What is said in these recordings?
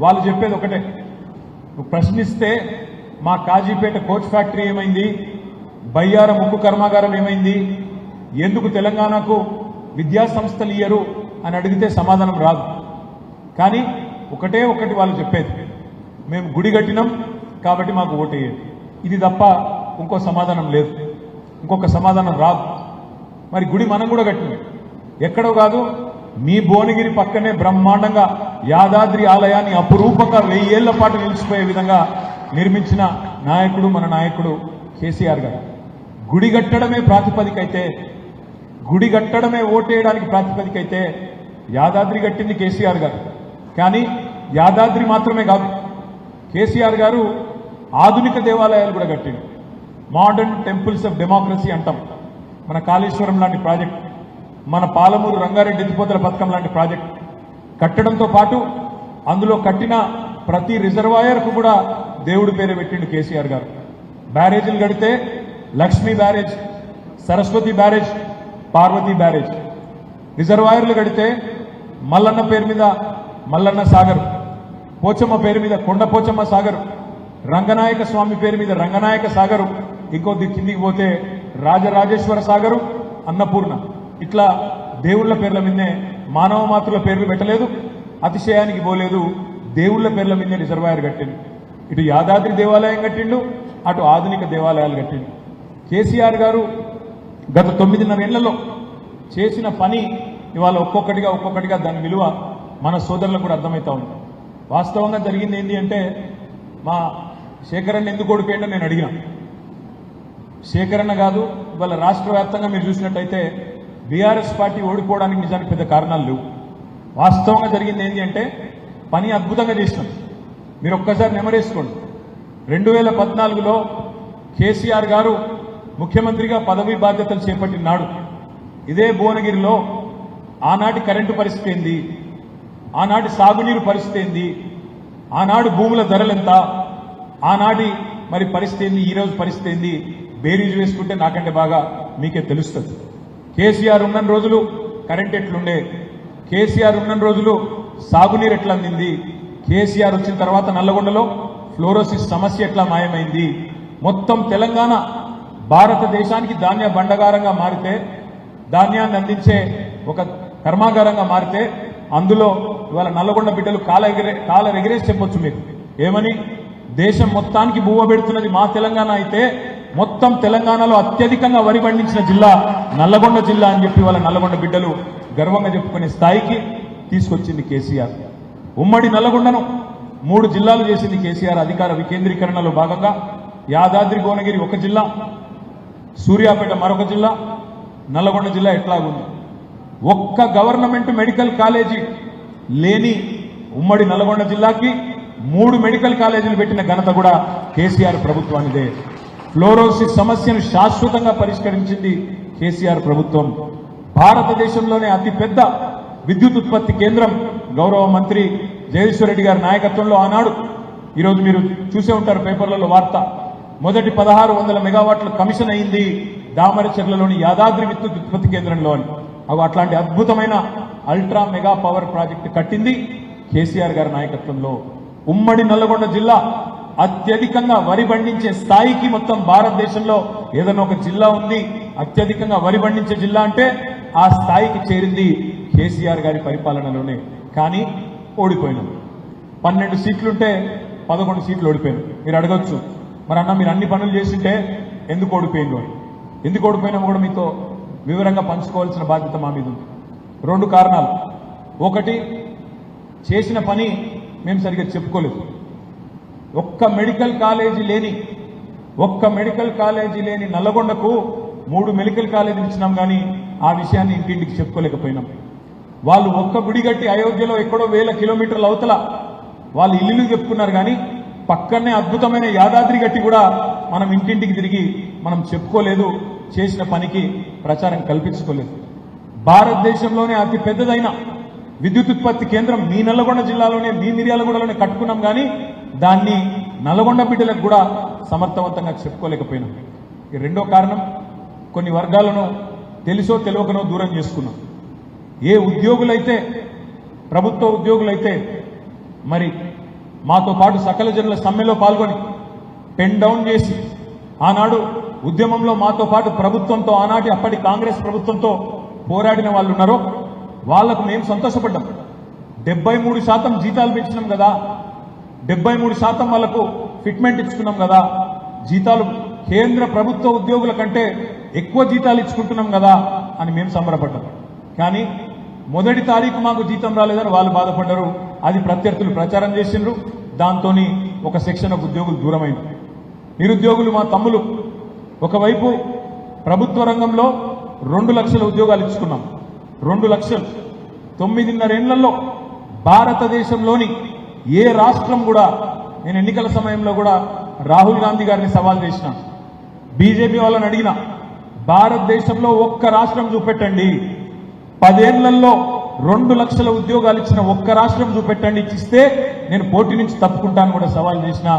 వాళ్ళు చెప్పేది ఒకటే. ప్రశ్నిస్తే మా కాజీపేట కోచ్ ఫ్యాక్టరీ ఏమైంది? బయ్యార ముక్కు కర్మాగారం ఏమైంది? ఎందుకు తెలంగాణకు విద్యా సంస్థలు ఇయ్యరు అని అడిగితే సమాధానం రాదు. కానీ ఒకటే ఒకటి వాళ్ళు చెప్పేది. మేము గుడి కట్టినాం కాబట్టి మాకు ఓటేయండి ఇది తప్ప ఇంకో సమాధానం లేదు. ఇంకొక సమాధానం రాదు. మరి గుడి మనం కూడా కట్టినాం. ఎక్కడో కాదు మీ భువనగిరి పక్కనే బ్రహ్మాండంగా యాదాద్రి ఆలయాన్ని అపురూపంగా వెయ్యేళ్ళ పాటు నిలిచిపోయే విధంగా నిర్మించిన నాయకుడు మన నాయకుడు కేసీఆర్ గారు. గుడి కట్టడమే ప్రాతిపదిక అయితే గుడి కట్టడమే ఓటేయడానికి ప్రాతిపదిక అయితే యాదాద్రి కట్టింది కేసీఆర్ గారు. కానీ యాదాద్రి మాత్రమే కాదు కేసీఆర్ గారు ఆధునిక దేవాలయాలు కూడా కట్టింది మోడర్న్ టెంపుల్స్ ఆఫ్ డెమోక్రసీ అంటాం మన కాళేశ్వరం లాంటి ప్రాజెక్ట్. మన పాలమూరు రంగారెడ్డి ఎత్తిపోతల పథకం లాంటి ప్రాజెక్ట్ కట్టడంతో పాటు అందులో కట్టిన ప్రతి రిజర్వాయర్కు కూడా దేవుడి పేరు పెట్టిండు కేసీఆర్ గారు. బ్యారేజీలు కడితే Lakshmi barrage Saraswati barrage Parvati barrage. రిజర్వాయర్లు కడితే మల్లన్న పేరు మీద మల్లన్న సాగర్ పోచమ్మ పేరు మీద కొండ పోచమ్మ సాగర్ రంగనాయక స్వామి పేరు మీద రంగనాయక సాగరు ఇంకో కిందికి పోతే రాజరాజేశ్వర సాగరు అన్నపూర్ణ. ఇట్లా దేవుళ్ళ పేర్ల మీదనే మానవ మాతృల పేర్లు పెట్టలేదు అతిశయానికి పోలేదు దేవుళ్ళ పేర్ల మీదే రిజర్వాయర్ కట్టిండు. ఇటు యాదాద్రి దేవాలయం కట్టిండు అటు ఆధునిక దేవాలయాలు కట్టిండు. కేసీఆర్ గారు గత తొమ్మిదిన్నర ఏళ్ళలో చేసిన పని ఇవాళ ఒక్కొక్కటిగా ఒక్కొక్కటిగా దాని విలువ మన సోదరులకు కూడా అర్థమవుతా ఉంది. వాస్తవంగా జరిగింది ఏంటి అంటే మా శేఖరన్న ఎందుకు ఓడిపోయిండో నేను అడిగిన. శేఖరన్న కాదు ఇవాళ రాష్ట్ర వ్యాప్తంగా మీరు చూసినట్టయితే బీఆర్ఎస్ పార్టీ ఓడిపోవడానికి నిజానికి పెద్ద కారణాలు లేవు. వాస్తవంగా జరిగింది ఏంటి అంటే పని అద్భుతంగా చేసినాం మీరు ఒక్కసారి నెమరేసుకోండి. రెండు వేల పద్నాలుగులో కేసీఆర్ గారు ముఖ్యమంత్రిగా పదవీ బాధ్యతలు చేపట్టిన నాడు ఇదే భువనగిరిలో ఆనాటి కరెంటు పరిస్థితి ఏంది? ఆనాటి సాగునీరు పరిస్థితి ఏంది? ఆనాడు భూముల ధరలెంత ఆనాటి మరి పరిస్థితి ఏంది? ఈ రోజు పరిస్థితి ఏంది? బేరీజు వేసుకుంటే నాకంటే బాగా మీకే తెలుస్తుంది. కేసీఆర్ ఉన్న రోజులు కరెంట్ ఎట్లుండే? కేసీఆర్ ఉన్న రోజులు సాగునీరు ఎట్లా అందింది కేసీఆర్ వచ్చిన తర్వాత నల్లగొండలో ఫ్లోరోసిస్ సమస్య ఎట్లా మాయమైంది? మొత్తం తెలంగాణ భారతదేశానికి ధాన్య బండగారంగా మారితే ధాన్యాన్ని అందించే ఒక కర్మాగారంగా మారితే అందులో ఇవాళ నల్లగొండ బిడ్డలు కాల ఎగిరే కాల ఎగిరేసి చెప్పొచ్చు మీకు. ఏమని? దేశం మొత్తానికి బువ్వ పెడుతున్నది మా తెలంగాణ అయితే మొత్తం తెలంగాణలో అత్యధికంగా వరి పండించిన జిల్లా నల్లగొండ జిల్లా అని చెప్పి వాళ్ళ నల్లగొండ బిడ్డలు గర్వంగా చెప్పుకునే స్థాయికి తీసుకొచ్చింది కేసీఆర్. ఉమ్మడి నల్లగొండను మూడు జిల్లాలు చేసింది కేసీఆర్ అధికార వికేంద్రీకరణలో భాగంగా. యాదాద్రి భువనగిరి ఒక జిల్లా సూర్యాపేట మరొక జిల్లా నల్లగొండ జిల్లా ఎట్లాగుంది? ఒక్క గవర్నమెంట్ మెడికల్ కాలేజీ లేని ఉమ్మడి నల్లగొండ జిల్లాకి మూడు మెడికల్ కాలేజీలు పెట్టిన ఘనత కూడా కేసీఆర్ ప్రభుత్వానిదే. ఫ్లోరోసిస్ సమస్యను శాశ్వతంగా పరిష్కరించింది కేసీఆర్ ప్రభుత్వం. భారతదేశంలోనే అతిపెద్ద విద్యుత్ ఉత్పత్తి కేంద్రం గౌరవ మంత్రి జగదీశ్వర్ రెడ్డి గారి నాయకత్వంలో ఆనాడు. ఈరోజు మీరు చూసే ఉంటారు పేపర్లలో వార్త. మొదటి పదహారు వందల మెగావాట్ల కమిషన్ అయింది దామరచర్లలోని యాదాద్రి విద్యుత్ ఉత్పత్తి కేంద్రంలో అని. అవి అట్లాంటి అద్భుతమైన అల్ట్రా మెగా పవర్ ప్రాజెక్టు కట్టింది కేసీఆర్ గారి నాయకత్వంలో. ఉమ్మడి నల్లగొండ జిల్లా అత్యధికంగా వరి పండించే స్థాయికి మొత్తం భారతదేశంలో ఏదైనా ఒక జిల్లా ఉంది. అత్యధికంగా వరి పండించే జిల్లా అంటే ఆ స్థాయికి చేరింది కేసీఆర్ గారి పరిపాలనలోనే. కానీ ఓడిపోయినాం. పన్నెండు సీట్లుంటే పదకొండు సీట్లు ఓడిపోయాను. మీరు అడగొచ్చు. మరి అన్న మీరు అన్ని పనులు చేసింటే ఎందుకు ఓడిపోయింది అని. ఎందుకు ఓడిపోయినా కూడా మీతో వివరంగా పంచుకోవాల్సిన బాధ్యత మా మీద ఉంది. రెండు కారణాలు. ఒకటి చేసిన పని మేము సరిగ్గా చెప్పుకోలేదు. ఒక్క మెడికల్ కాలేజీ లేని ఒక్క మెడికల్ కాలేజీ లేని నల్లగొండకు మూడు మెడికల్ కాలేజీలు ఇచ్చినాం కానీ ఆ విషయాన్ని ఇంటింటికి చెప్పుకోలేకపోయినాం. వాళ్ళు ఒక్క గుడి కట్టి అయోధ్యలో ఎక్కడో వేల కిలోమీటర్ల అవతల వాళ్ళు ఇల్లు చెప్పుకున్నారు కానీ పక్కనే అద్భుతమైన యాదాద్రి గట్టి కూడా మనం ఇంటింటికి తిరిగి మనం చెప్పుకోలేదు చేసిన పనికి ప్రచారం కల్పించుకోలేదు. భారతదేశంలోనే అతి పెద్దదైన విద్యుత్ ఉత్పత్తి కేంద్రం మీ నల్లగొండ జిల్లాలోనే మీ మిర్యాలగూడలోనే కట్టుకున్నాం కానీ దాన్ని నల్గొండ బిడ్డలకు కూడా సమర్థవంతంగా చెప్పుకోలేకపోయినాం. ఈ రెండో కారణం కొన్ని వర్గాలను తెలుసో తెలియకనో దూరం చేసుకున్నాం. ఏ ఉద్యోగులైతే ప్రభుత్వ ఉద్యోగులైతే మరి మాతో పాటు సకల జనుల సమ్మెలో పాల్గొని పెన్ డౌన్ చేసి ఆనాడు ఉద్యమంలో మాతో పాటు ప్రభుత్వంతో ఆనాటి అప్పటి కాంగ్రెస్ ప్రభుత్వంతో పోరాడిన వాళ్ళు ఉన్నారో వాళ్ళకు మేము సంతోషపడ్డాం. డెబ్బై మూడు శాతం జీతాలు పెంచినాం కదా డెబ్బై మూడు శాతం వాళ్ళకు ఫిట్మెంట్ ఇచ్చుకున్నాం కదా. జీతాలు కేంద్ర ప్రభుత్వ ఉద్యోగుల కంటే ఎక్కువ జీతాలు ఇచ్చుకుంటున్నాం కదా అని మేము సంబరపడ్డాం. కానీ మొదటి తారీఖు మాకు జీతం రాలేదని వాళ్ళు బాధపడ్డారు. అది ప్రత్యర్థులు ప్రచారం చేసిండ్రు. దాంతో ఒక సెక్షన్ ఉద్యోగులు దూరమైంది. నిరుద్యోగులు మా తమ్ములు. ఒకవైపు ప్రభుత్వ రంగంలో రెండు లక్షల ఉద్యోగాలు ఇచ్చుకున్నాం. రెండు లక్షలు. తొమ్మిదిన్నరేళ్ళలో భారతదేశంలోని ఏ రాష్ట్రం కూడా నేను ఎన్నికల సమయంలో కూడా రాహుల్ గాంధీ గారిని సవాల్ చేసిన బీజేపీ వాళ్ళని అడిగిన భారతదేశంలో ఒక్క రాష్ట్రం చూపెట్టండి. పదేళ్ళలో రెండు లక్షల ఉద్యోగాలు ఇచ్చిన ఒక్క రాష్ట్రం చూపెట్టండి ఇచ్చిస్తే నేను పోటీ నుంచి తప్పుకుంటాను కూడా సవాల్ చేసిన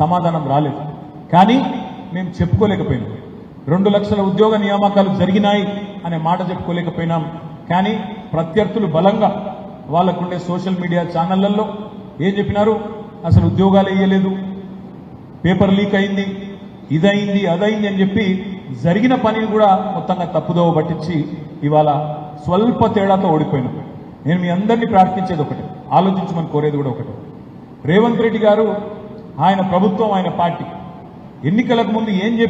సమాధానం రాలేదు. కానీ మేము చెప్పుకోలేకపోయినాం. రెండు లక్షల ఉద్యోగ నియామకాలు జరిగినాయి అనే మాట చెప్పుకోలేకపోయినాం. కానీ ప్రత్యర్థులు బలంగా వాళ్ళకుండే సోషల్ మీడియా ఛానళ్ళలో ఏం చెప్పినారు? అసలు ఉద్యోగాలు వేయలేదు. పేపర్ లీక్ అయింది ఇదైంది అదైంది అని చెప్పి జరిగిన పనిని కూడా మొత్తంగా తప్పుదోవ పట్టించి ఇవాళ స్వల్ప తేడాతో ఓడిపోయినాం నేను మీ అందరినీ ప్రార్థించేది ఒకటి ఆలోచించమని కోరేది కూడా ఒకటి. రేవంత్ రెడ్డి గారు ఆయన ప్రభుత్వం ఆయన పార్టీ. ఎన్నికలకు ముందు ఏం చెప్పి